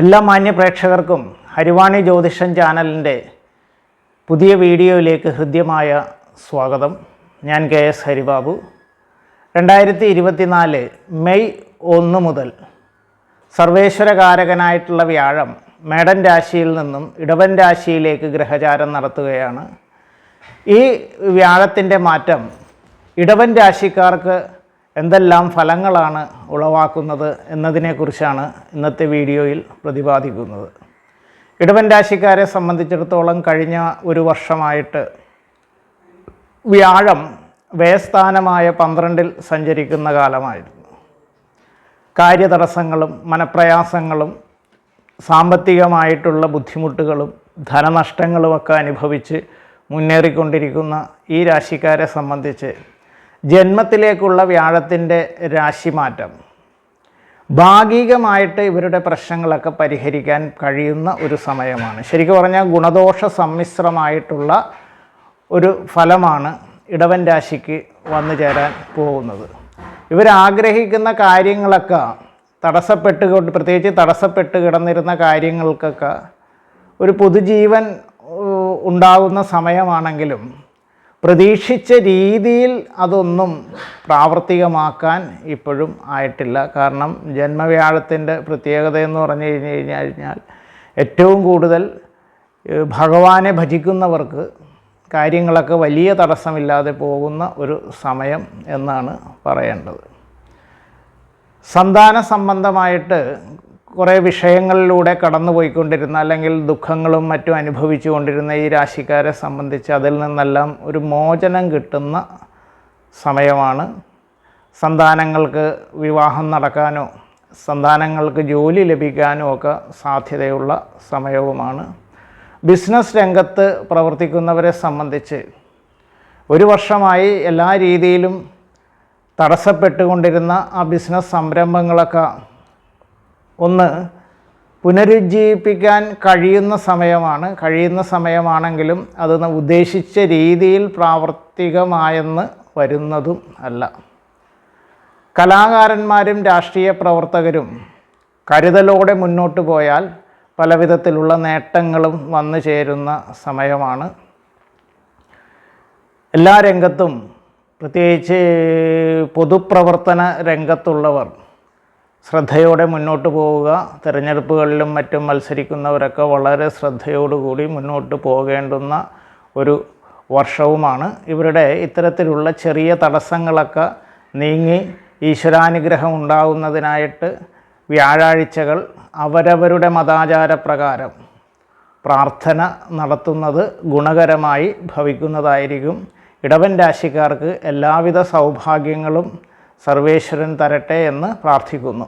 എല്ലാ മാന്യ പ്രേക്ഷകർക്കും ഹരിവാണി ജ്യോതിഷൻ ചാനലിന്റെ പുതിയ വീഡിയോയിലേക്ക് ഹൃദ്യമായ സ്വാഗതം. ഞാൻ കെ എസ് ഹരിബാബു. രണ്ടായിരത്തി ഇരുപത്തിനാല് മെയ് ഒന്ന് മുതൽ സർവേശ്വരകാരകനായിട്ടുള്ള വ്യാഴം മേടൻ രാശിയിൽ നിന്നും ഇടവൻ രാശിയിലേക്ക് ഗ്രഹചാരം നടത്തുകയാണ്. ഈ വ്യാഴത്തിന്റെ മാറ്റം ഇടവൻ രാശിക്കാർക്ക് എന്തെല്ലാം ഫലങ്ങളാണ് ഉളവാക്കുന്നത് എന്നതിനെക്കുറിച്ചാണ് ഇന്നത്തെ വീഡിയോയിൽ പ്രതിപാദിക്കുന്നത്. ഇടവൻ രാശിക്കാരെ സംബന്ധിച്ചിടത്തോളം കഴിഞ്ഞ ഒരു വർഷമായിട്ട് വ്യാഴം വ്യയസ്ഥാനമായ പന്ത്രണ്ടിൽ സഞ്ചരിക്കുന്ന കാലമായിരുന്നു. കാര്യതടസ്സങ്ങളും മനപ്രയാസങ്ങളും സാമ്പത്തികമായിട്ടുള്ള ബുദ്ധിമുട്ടുകളും ധനനഷ്ടങ്ങളുമൊക്കെ അനുഭവിച്ച് മുന്നേറിക്കൊണ്ടിരിക്കുന്ന ഈ രാശിക്കാരെ സംബന്ധിച്ച് ജന്മത്തിലേക്കുള്ള വ്യാഴത്തിന്റെ രാശിമാറ്റം. ഭാഗികമായിട്ട് ഇവരുടെ പ്രശ്നങ്ങളൊക്കെ പരിഹരിക്കാൻ കഴിയുന്ന ഒരു സമയമാണ്. ശരിക്കും പറഞ്ഞാൽ ഗുണദോഷ സമ്മിശ്രമായിട്ടുള്ള ഒരു ഫലമാണ് ഇടവൻ രാശിക്ക് വന്നു ചേരാൻ പോകുന്നത്. ഇവരാഗ്രഹിക്കുന്ന കാര്യങ്ങളൊക്കെ തടസ്സപ്പെട്ട് പ്രത്യേകിച്ച് തടസ്സപ്പെട്ട് കിടന്നിരുന്ന കാര്യങ്ങൾക്കൊക്കെ ഒരു പൊതുജീവൻ ഉണ്ടാകുന്ന സമയമാണെങ്കിലും പ്രതീക്ഷിച്ച രീതിയിൽ അതൊന്നും പ്രാവർത്തികമാക്കാൻ ഇപ്പോഴും ആയിട്ടില്ല. കാരണം ജന്മവ്യാഴത്തിന്റെ പ്രത്യേകത എന്ന് പറഞ്ഞു കഴിഞ്ഞു കഴിഞ്ഞാൽ ഏറ്റവും കൂടുതൽ ഭഗവാനെ ഭജിക്കുന്നവർക്ക് കാര്യങ്ങളൊക്കെ വലിയ തടസ്സമില്ലാതെ പോകുന്ന ഒരു സമയം എന്നാണ് പറയേണ്ടത്. സന്താന സംബന്ധമായിട്ട് കുറേ വിഷയങ്ങളിലൂടെ കടന്നു പോയിക്കൊണ്ടിരുന്ന അല്ലെങ്കിൽ ദുഃഖങ്ങളും മറ്റും അനുഭവിച്ചു കൊണ്ടിരുന്ന ഈ രാശിക്കാരെ സംബന്ധിച്ച് അതിൽ നിന്നെല്ലാം ഒരു മോചനം കിട്ടുന്ന സമയമാണ്. സന്താനങ്ങൾക്ക് വിവാഹം നടക്കാനോ സന്താനങ്ങൾക്ക് ജോലി ലഭിക്കാനോ ഒക്കെ സാധ്യതയുള്ള സമയവുമാണ്. ബിസിനസ് രംഗത്ത് പ്രവർത്തിക്കുന്നവരെ സംബന്ധിച്ച് ഒരു വർഷമായി എല്ലാ രീതിയിലും തടസ്സപ്പെട്ടുകൊണ്ടിരുന്ന ആ ബിസിനസ് സംരംഭങ്ങളൊക്കെ ഒന്ന് പുനരുജ്ജീവിപ്പിക്കാൻ കഴിയുന്ന സമയമാണ്. കഴിയുന്ന സമയമാണെങ്കിലും അത് ഉദ്ദേശിച്ച രീതിയിൽ പ്രാവർത്തികമായെന്ന് വരുന്നതും അല്ല. കലാകാരന്മാരും രാഷ്ട്രീയ പ്രവർത്തകരും കരുതലോടെ മുന്നോട്ട് പോയാൽ പലവിധത്തിലുള്ള നേട്ടങ്ങളും വന്നു ചേരുന്ന സമയമാണ്. എല്ലാ രംഗത്തും പ്രത്യേകിച്ച് പൊതുപ്രവർത്തന രംഗത്തുള്ളവർ ശ്രദ്ധയോടെ മുന്നോട്ട് പോവുക. തിരഞ്ഞെടുപ്പുകളിലും മറ്റും മത്സരിക്കുന്നവരൊക്കെ വളരെ ശ്രദ്ധയോടുകൂടി മുന്നോട്ട് പോകേണ്ടുന്ന ഒരു വർഷവുമാണ്. ഇവരുടെ ഇത്തരത്തിലുള്ള ചെറിയ തടസ്സങ്ങളൊക്കെ നീങ്ങി ഈശ്വരാനുഗ്രഹം ഉണ്ടാകുന്നതിനായിട്ട് വ്യാഴാഴ്ചകൾ അവരവരുടെ മതാചാരപ്രകാരം പ്രാർത്ഥന നടത്തുന്നത് ഗുണകരമായി ഭവിക്കുന്നതായിരിക്കും. ഇടവൻ രാശിക്കാർക്ക് എല്ലാവിധ സൗഭാഗ്യങ്ങളും സർവേശ്വരൻ തരട്ടെ എന്ന് പ്രാർത്ഥിക്കുന്നു.